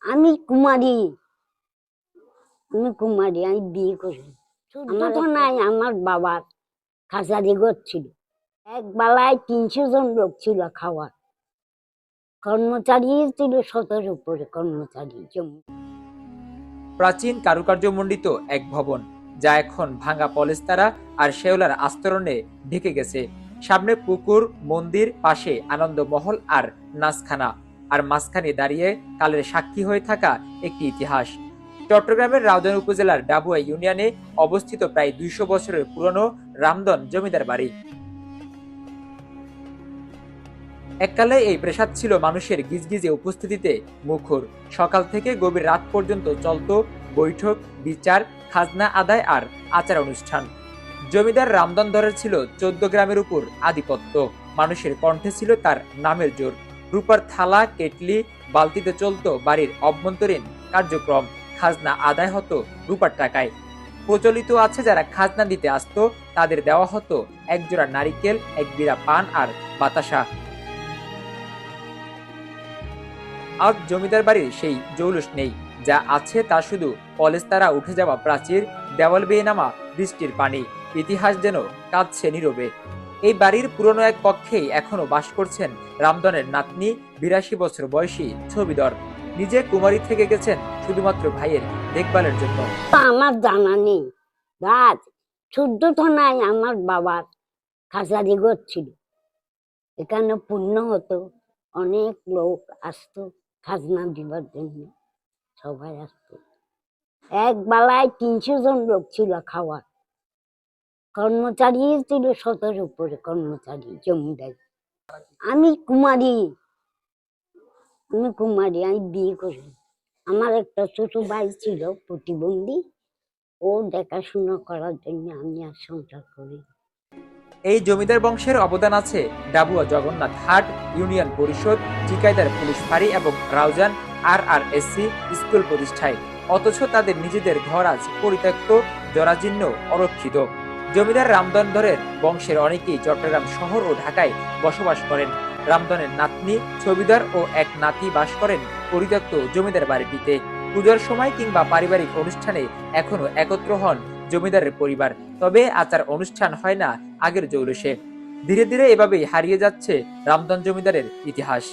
আমি কুমারী। আমি কুমারী আমি বিয়ে করি। আমার তো নাই আমার বাবার খাসারি ঘর ছিল। এক বেলায় তিনশো জন লোক ছিল খাওয়ার। কর্মচারী ছিল শতের উপরে কর্মচারী জমি। প্রাচীন কারুকার্যমণ্ডিত এক ভবন যা এখন ভাঙা পলেস্তারা আর শেওলার আস্তরণে ঢেকে গেছে। সামনে পুকুর মন্দির পাশে আনন্দ আনন্দমহল আর নাচখানা। আর মাঝখানে দাঁড়িয়ে কালের সাক্ষী হয়ে থাকা একটি ইতিহাস। চট্টগ্রামের রাউজান উপজেলার ডাবুয়া ইউনিয়নে অবস্থিত প্রায় দুইশো বছরের পুরনো রামদন জমিদার বাড়ি। এককালে এই প্রাসাদ ছিল মানুষের গিজগিজে উপস্থিতিতে মুখর। সকাল থেকে গভীর রাত পর্যন্ত চলত বৈঠক, বিচার, খাজনা আদায় আর আচার অনুষ্ঠান। জমিদার রামদন ধরের ছিল চোদ্দ গ্রামের উপর আধিপত্য। মানুষের কণ্ঠে ছিল তার নামের জোর। রূপার থালা, কেটলি, বালতিতে চলত বাড়ির অভ্যন্তরীণ কার্যক্রম। খাজনা আদায় হতো রূপার টাকায়। প্রচলিত আছে যারা খাজনা দিতে আসতো, তাদের দেওয়া হতো একজোড়া নারিকেল, এক বিড়া পান আর বাতাসা। আজ জমিদার বাড়ির সেই জৌলুস নেই। যা আছে তা শুধু কলেজ তারা উঠে যাওয়া প্রাচীর, দেওয়াল বেয়ে নামা বৃষ্টির পানি। ইতিহাস যেন কাঁদছে নীরবে। এই বাড়ির পুরনো এক কক্ষেই এখনও বাস করছেন রামদনের নাতনি বিরাশি বছর বয়সী ছবিদর। নিজে কুমারী থেকে গেছেন শুধুমাত্র ভাইয়ের দেখভালের জন্য। আমার জানা নেই। রাত চোদ্দ থানায় আমার বাবার। খাসারি ছিল এখানে পূর্ণ হতো, অনেক লোক আসতো খাজনা দিবার জন্য, সবাই আসতো। এক বেলায় তিনশো জন লোক ছিল খাওয়ার। কর্মচারী ছিল শতের উপরে কর্মচারী, জমিদারি। আমি কুমারী। আমি কুমারী, আমি বিয়ে করি আমার একটা ছোট ভাই ছিল প্রতিবন্ধী। ও দেখাশোনা করার জন্য আমি আর সংসার করি এই জমিদার বংশের অবদান আছে ডাবুয়া জগন্নাথ হাট, ইউনিয়ন পরিষদ, ঠিকাইদার পুলিশ ফাঁড়ি এবং Raozan R R SC school প্রতিষ্ঠায়। অথচ তাদের নিজেদের ঘর আজ পরিত্যক্ত, জরাজীর্ণ, অরক্ষিত। জমিদার রামদন ধরের বংশের অনেকেই চট্টগ্রাম শহর ও ঢাকায় বসবাস করেন। রামদনের নাতনি ছবিদার ও এক নাতি বাস করেন পরিত্যক্ত জমিদার বাড়িটিতে। পুজোর সময় কিংবা পারিবারিক অনুষ্ঠানে এখনও একত্র হন জমিদারের পরিবার, তবে আচার অনুষ্ঠান হয় না আগের জৌলসে। ধীরে ধীরে এভাবেই হারিয়ে যাচ্ছে রামদন জমিদারের ইতিহাস।